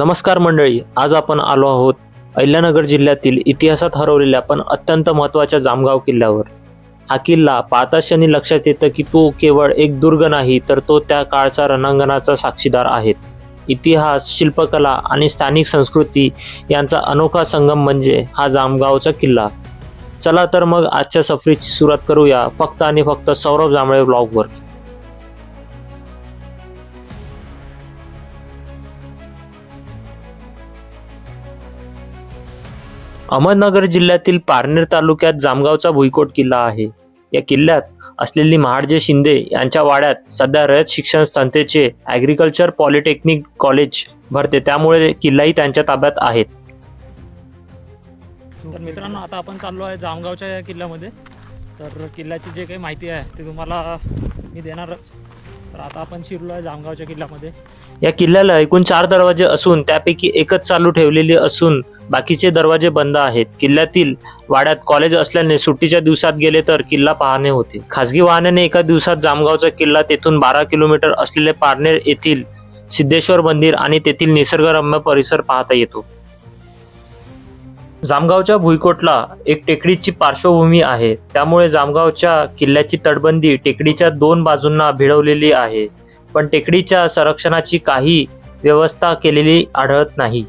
नमस्कार मंडळी आज आपण आलो आहोत अहिल्यानगर जिल्ह्यातील इतिहासात हरवलेल्या पण अत्यंत महत्त्वाच्या जामगाव किल्ल्यावर. हा किल्ला पाहता क्षणी लक्षात येतं की तो केवळ एक दुर्ग नाही तर तो त्या काळचा रणांगणाचा साक्षीदार आहेत इतिहास शिल्पकला आणि स्थानिक संस्कृती यांचा अनोखा संगम म्हणजे हा जामगावचा किल्ला. चला तर मग आजच्या सफरीची सुरुवात करूया फक्त आणि फक्त सौरभ जांभळे ब्लॉगवर. अहमदनगर जिल्ह्यातील पारनेर तालुक्यात जामगावचा भुईकोट किल्ला आहे. या किल्ल्यात असलेली महाडजे शिंदे यांच्या वाड्यात सध्या रयत शिक्षण संस्थेचे ॲग्रिकल्चर पॉलिटेक्निक कॉलेज भरते. त्यामुळे किल्लाही त्यांच्या ताब्यात आहेत. तर मित्रांनो आता आपण चाललो आहे जामगावच्या या किल्ल्यामध्ये. तर किल्ल्याची जे काही माहिती आहे ते तुम्हाला मी देणारच तर आता आपण शिरलो आहे जामगावच्या किल्ल्यामध्ये. या किल्ल्याला एकूण चार दरवाजे असून त्यापैकी एकच चालू ठेवलेली असून बाकीचे दरवाजे बंद आहेत. किल्ल्यातील वाड्यात कॉलेज असल्याने सुट्टीच्या दिवसात गेले तर किल्ला पाहणे होते. खासगी वाहनाने एका दिवसात जामगावचा किल्ला तेथून बारा किलोमीटर असलेले पारनेर येथील सिद्धेश्वर मंदिर आणि तेथील निसर्गरम्य परिसर पाहता येतो. जामगावच्या भुईकोटला एक टेकडीची पार्श्वभूमी आहे. त्यामुळे जामगावच्या किल्ल्याची तटबंदी टेकडीच्या दोन बाजूंना भिडवलेली आहे. पण टेकडीच्या संरक्षणाची काही व्यवस्था केलेली आढळत नाही.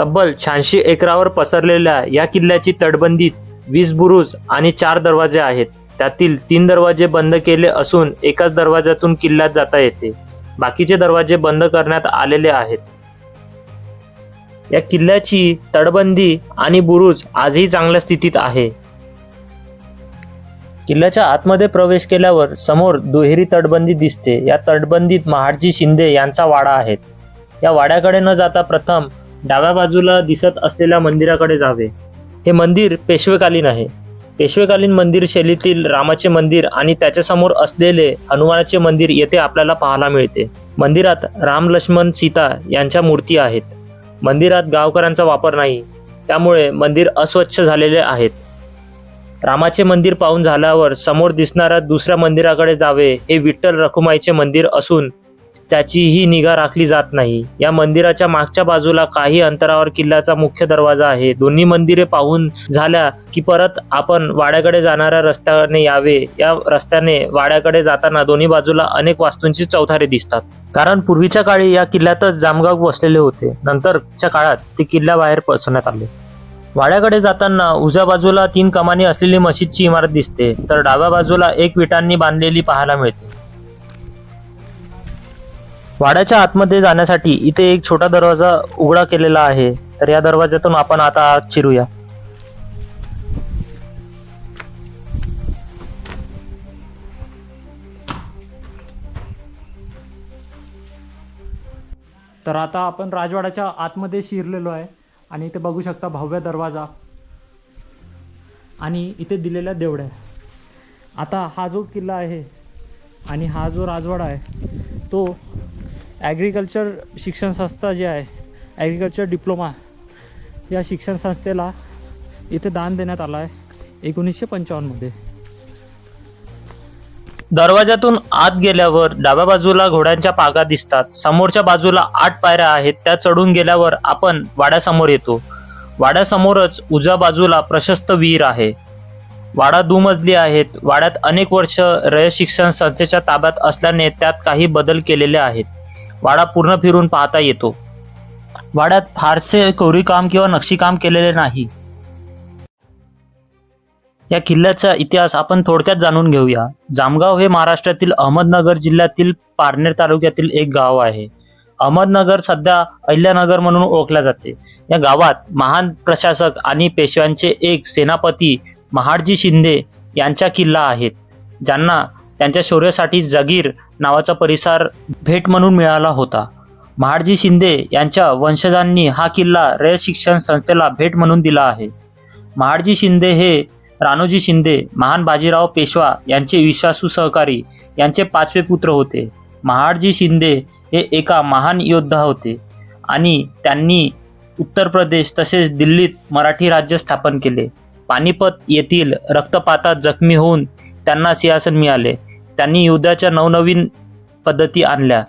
तब्बल शहाऐंशी एकरावर पसरलेल्या या किल्ल्याची तटबंदीत वीस बुरुज आणि चार दरवाजे आहेत. त्यातील तीन दरवाजे बंद केले असून एकाच दरवाजातून किल्ल्यात जाता येते. बाकीचे दरवाजे बंद करण्यात आलेले आहेत. या किल्ल्याची तटबंदी आणि बुरुज आजही चांगल्या स्थितीत आहे. किल्ल्याच्या आतमध्ये प्रवेश केल्यावर समोर दुहेरी तटबंदी दिसते. या तटबंदीत महाडजी शिंदे यांचा वाडा आहे. या वाड्याकडे न जाता प्रथम डाव्या बाजूला दिसत असलेल्या मंदिराकडे जावे. हे मंदिर पेशवेकालीन आहे. पेशवेकालीन मंदिर शैलीतील रामाचे मंदिर आणि त्याच्यासमोर असलेले हनुमानाचे मंदिर येथे आपल्याला पाहायला मिळते. मंदिरात राम लक्ष्मण सीता यांच्या मूर्ती आहेत. मंदिरात गावकऱ्यांचा वापर नाही. त्यामुळे मंदिर अस्वच्छ झालेले आहेत. रामाचे मंदिर पाहून झाल्यावर समोर दिसणाऱ्या दुसऱ्या मंदिराकडे जावे हे विठ्ठल रखुमाईचे मंदिर असून त्याचीही निगा राखली जात नाही. या मंदिराच्या मागच्या बाजूला काही अंतरावर किल्ल्याचा मुख्य दरवाजा आहे. दोन्ही मंदिरे पाहून झाल्या की परत आपण वाड्याकडे जाणाऱ्या रस्त्याने यावे. या रस्त्याने वाड्याकडे जाताना दोन्ही बाजूला अनेक वास्तूंची चौथारे दिसतात. कारण पूर्वीच्या काळी या किल्ल्यातच जामगाव वसलेले होते. नंतरच्या काळात ते किल्ल्याबाहेर पसरण्यात आले. वाड्याकडे जाताना उजव्या बाजूला तीन कमानी असलेली मशीदची इमारत दिसते. तर डाव्या बाजूला एक विटांनी बांधलेली पाहायला मिळते. वाड्याच्या आतमध्ये जाण्यासाठी इथे एक छोटा दरवाजा उघडा केलेला आहे. तर या दरवाज्यातून आपण आता आत शिरूया तर आता आपण राजवाड्याच्या आतमध्ये शिरलेलो आहे आणि इथे बघू शकता भव्य दरवाजा आणि इथे दिलेल्या देवड्या आता हा जो किल्ला आहे आणि हा जो राजवाडा आहे तो ॲग्रिकल्चर शिक्षण संस्था जी आहे ॲग्रिकल्चर डिप्लोमा या शिक्षण संस्थेला इथे दान देण्यात आला आहे एकोणीसशे पंचावन्नमध्ये. दरवाजातून आत गेल्यावर डाव्या बाजूला घोड्यांच्या पागा दिसतात. समोरच्या बाजूला आठ पायऱ्या आहेत त्या चढून गेल्यावर आपण वाड्यासमोर येतो. वाड्यासमोरच उजव्या बाजूला प्रशस्त विहीर आहे. वाडा दुमजली आहेत. वाड्यात अनेक वर्ष रयत शिक्षण संस्थेच्या ताब्यात असल्याने त्यात काही बदल केलेले आहेत. वाडा पूर्ण फिरून पाहता येतो. वाड्यात फारसे कोरीकाम किंवा नक्षीकाम केलेले नाही. या किल्ल्याचा इतिहास आपण थोडक्यात जाणून घेऊया. जामगाव हे महाराष्ट्रातील अहमदनगर जिल्ह्यातील पारनेर तालुक्यातील एक गाव आहे. अहमदनगर सध्या अहिल्यानगर म्हणून ओळखल्या जाते. या गावात महान प्रशासक आणि पेशव्यांचे एक सेनापती महाडजी शिंदे यांचा किल्ला आहेत. ज्यांना त्यांच्या शौर्यासाठी जगीर नावाचा परिसर भेट म्हणून मिळाला होता. महाडजी शिंदे यांच्या वंशजांनी हा किल्ला रयत शिक्षण संस्थेला भेट म्हणून दिला आहे. महाडजी शिंदे हे राणोजी शिंदे महान बाजीराव पेशवा यांचे विश्वासू सहकारी यांचे पाचवे पुत्र होते. महाडजी शिंदे हे एका महान योद्धा होते आणि त्यांनी उत्तर प्रदेश तसेच दिल्लीत मराठी राज्य स्थापन केले. पानिपत येथील रक्तपातात जखमी होऊन त्यांना सिंहासन मिळाले. त्यांनी युद्धाच्या नवनवीन पद्धती आणल्या.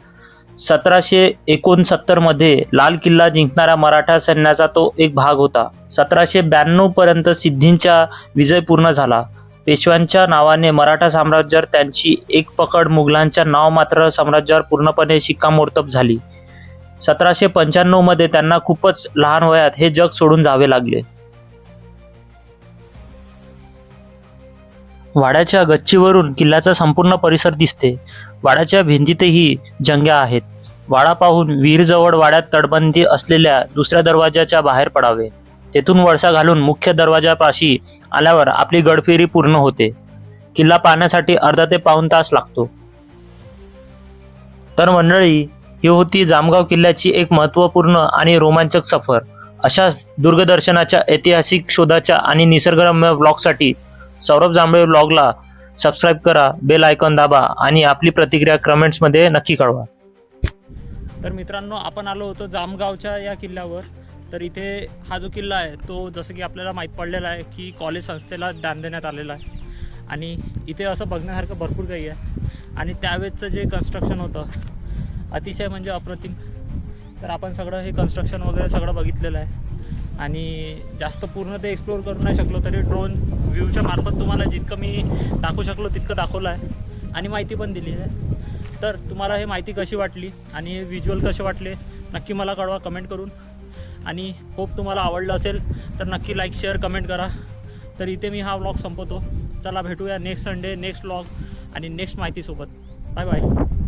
सतराशे एकोणसत्तरमध्ये लाल किल्ला जिंकणाऱ्या मराठा सैन्याचा तो एक भाग होता. सतराशे ब्याण्णवपर्यंत सिद्धींचा विजय पूर्ण झाला. पेशव्यांच्या नावाने मराठा साम्राज्यावर त्यांची एक पकड मुघलांच्या नाव मात्र साम्राज्यावर पूर्णपणे शिक्कामोर्तब झाली. सतराशे पंच्याण्णवमध्ये त्यांना खूपच लहान वयात हे जग सोडून जावे लागले. वाड्याच्या गच्चीवरून किल्ल्याचा संपूर्ण परिसर दिसते. वाड्याच्या भिंतीतही जंग्या आहेत. वाडा पाहून विहीरजवळ वाड्यात तटबंदी असलेल्या दुसऱ्या दरवाजाच्या बाहेर पडावे. तेथून वळसा घालून मुख्य दरवाजापाशी आल्यावर आपली गडफेरी पूर्ण होते. किल्ला पाहण्यासाठी अर्धा ते पाऊण तास लागतो. तर मंडळी ही होती जामगाव किल्ल्याची एक महत्त्वपूर्ण आणि रोमांचक सफर. अशा दुर्गदर्शनाच्या ऐतिहासिक शोधाच्या आणि निसर्गरम्य ब्लॉगसाठी सौरभ जांभळे ब्लॉगला सबस्क्राईब करा बेल आयकॉन दाबा आणि आपली प्रतिक्रिया कमेंट्समध्ये नक्की कळवा. तर मित्रांनो आपण आलो होतो जामगावच्या या किल्ल्यावर. तर इथे हा जो किल्ला आहे तो जसं की आपल्याला माहीत पडलेला आहे की कॉलेज संस्थेला दान देण्यात आलेला आहे. आणि इथे असं बघण्यासारखं भरपूर काही आहे. आणि त्यावेळेचं जे कन्स्ट्रक्शन होतं अतिशय म्हणजे अप्रतिम. तर आपण सगळं हे कन्स्ट्रक्शन वगैरे सगळं बघितलेलं आहे. आणि जास्त पूर्ण ते एक्सप्लोअर करू नाही शकलो तरी ड्रोन व्ह्यूच्या मार्फत तुम्हाला जितकं मी दाखवू शकलो तितकं दाखवलं आहे. आणि माहिती पण दिली आहे. तर तुम्हाला हे माहिती कशी वाटली आणि हे व्हिज्युअल कसे वाटले नक्की मला कळवा कमेंट करून. आणि होप तुम्हाला आवडलं असेल तर नक्की लाईक शेअर कमेंट करा. तर इथे मी हा व्लॉग संपवतो. चला भेटूया नेक्स्ट संडे नेक्स्ट व्लॉग आणि नेक्स्ट माहितीसोबत. Bye bye